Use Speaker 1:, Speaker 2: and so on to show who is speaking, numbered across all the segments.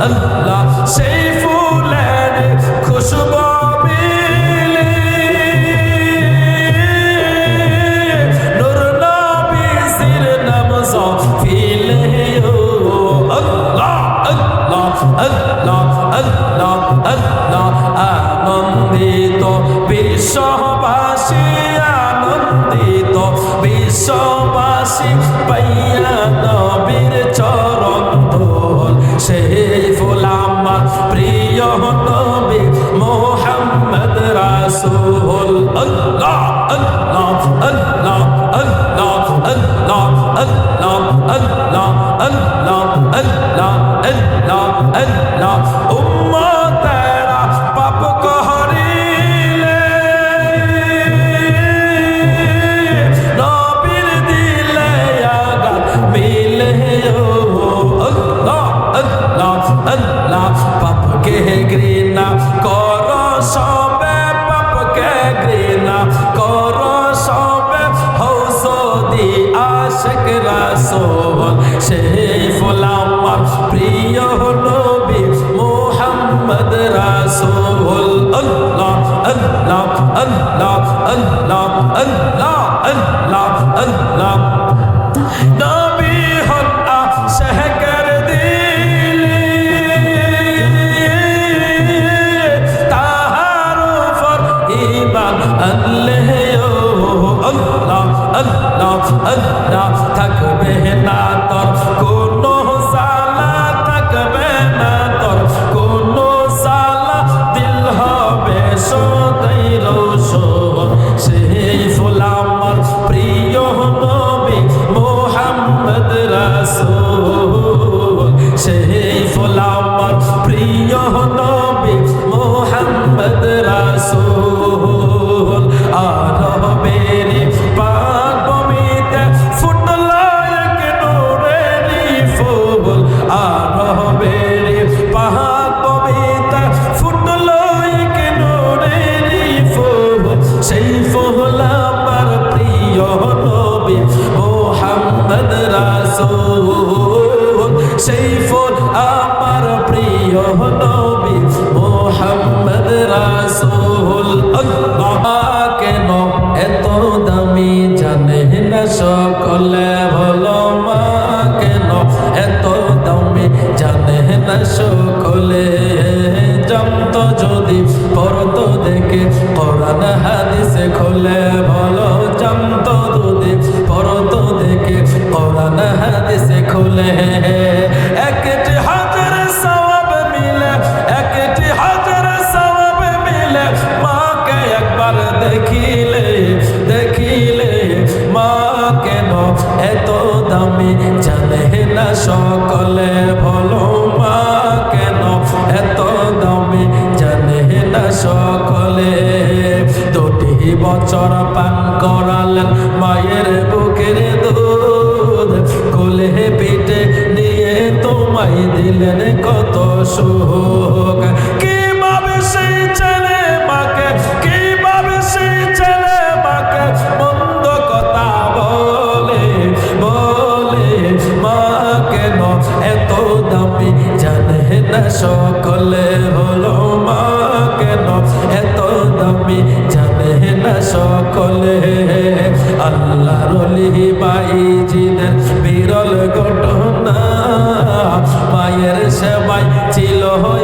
Speaker 1: আল্লাহ সেই ফুলের খুশবু বিশ্ববাসী আনন্দিত বিশ্ববাসী পাইয়া নবীর সেই ফুল আমার প্রিয় নবী মোহাম্মদ রাসূল আল্লাহ আল্লাহ আল্লাহ আল্লাহ আল্লাহ আল্লাহ আল্লাহ আল্লাহ আল্লাহ আল্লাহ আল্লাহ ঘৃণা কর সবে পাপকে ঘৃণা কর সবে হৌসদি আশক রাসূল। সেই ফুল আমার প্রিয় নবী মোহাম্মদ রাসূল। আল্লাহ আল্লাহ আল্লাহ আল্লাহ আল্লাহ আল্লাহ আল্লাহ। কেন এত দামি জানে না সকলে? ভালো মা কেন এত দামি জানে না সকলে? জানত যদি পরত দেখে হাদিসে দেখিলে দেখিলে মা কেন এত দামি জানে না সকলে? বলো মা কেন এত দামি জানে না সকলে? দুটি বছর পান করালেন মায়ের বুকের দুধ। কোলে পিঠে নিয়ে তোমায় দিলেন কত সুখ। বাইজিদের বিরল ঘটনা। মায়ের সেবাই ছিল হয়ে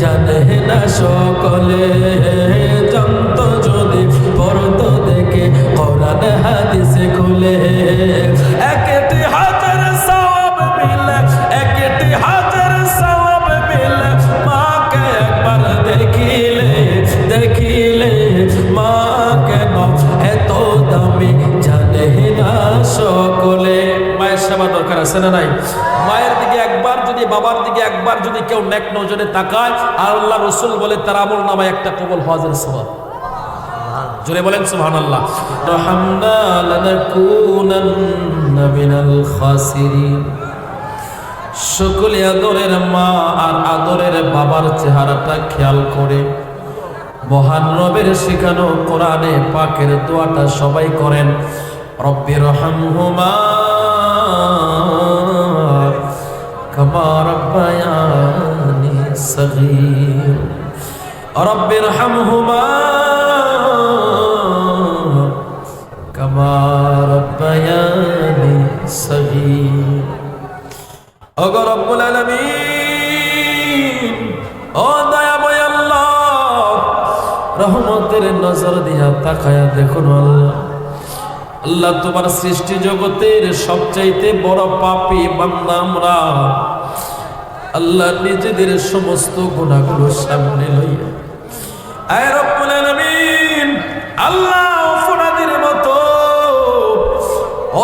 Speaker 1: জানে না সকলে। জানত যদি পড়ত দেখে, কোরআন, হাদিসে খুলে। একটি হাতের সওয়াব মিলে একটি হাতের সওয়াব মিলে, মাকে একবার দেখিলে দেখিলে, মা কেন এত দামি জানে না সকলে। মায়ের সেবা দরকার আছে না নাই? বাবার দিকে একবার যদি কেউ নেক নজরে তাকায় আর আল্লাহ রসুল বলে, তার আমল নামায় একটা কবল হওয়াজের সবাব জোরে বলেন মিনাল খাসিরিন। সকলে আদরের মা আর আদরের বাবার চেহারাটা খেয়াল করে। মহান রবের শেখানো কোরআনে পাকের দোয়াটা সবাই করেন। রব্বির রহমহুমা কামা রব্বায়ানি সগীর রব্বির রহমহুমা কামা রব্বায়ানি সগীর ওগো রব্বুল আলামিন ও দয়াময় আল্লাহ, রহমতের নজর দিয়া তাকায়া দেখুন আল্লাহ। আল্লাহ তোমার সৃষ্টি জগতের সবচাইতে বড় পাপী বান্দা আমরা। আল্লাহ নিজেদের সমস্ত গুণাগুলো সামনে লইয়া। আয় রব্বুল আলামিন আল্লাহ অপরাধীর মতো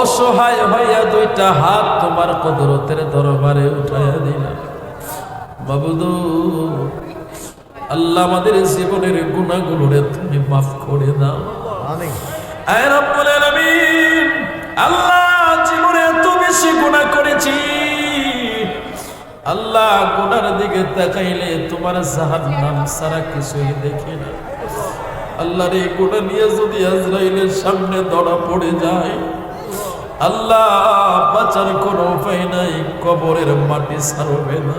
Speaker 1: অসহায় হইয়া দুইটা হাত তোমার কদরতের দরবারে উঠাইয়া দিলাম বাবুদু আল্লাহ আমাদের জীবনের গুণাগুলোরে তুমি মাফ করে দাও। আয় রব্বুল আলামিন আল্লাহ জীবনে এত বেশি গুনাহ করেছি। আল্লাহ গুনার দিকে তাকাইলে তোমার জাহান্নাম সারা কিছুই দেখি না। আল্লাহর এই গুণা নিয়ে যদি আজরাইলের সামনে ধরা পড়ে যায় আল্লাহ বাঁচার কোনো উপায় নাই কবরের মাটি ছাড়বে না।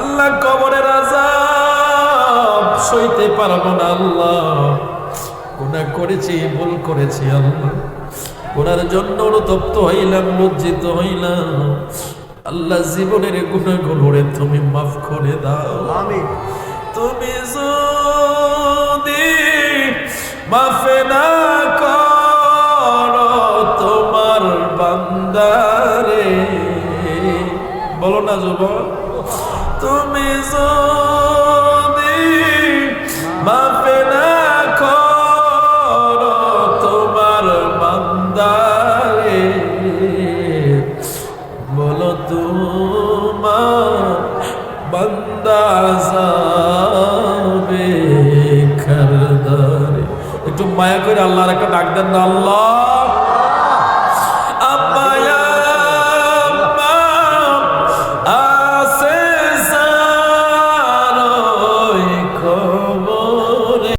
Speaker 1: আল্লাহ কবরের আজাব সইতে পারব না আল্লাহ। গুনাহ করেছি ভুল করেছি আল্লাহ। গুনার জন্য অনুতপ্ত হইলাম লজ্জিত হইলাম। আল্লাহ জীবনের গুণাগুলোরে তুমি মাফ করে দাও। তুমি যদি মাফে না করো তোমার বান্দারে। বলো না যুবক। তুমি যদি মাফে না মায়া করে আল্লাহর একটা ডাক দেন আল্লাহ।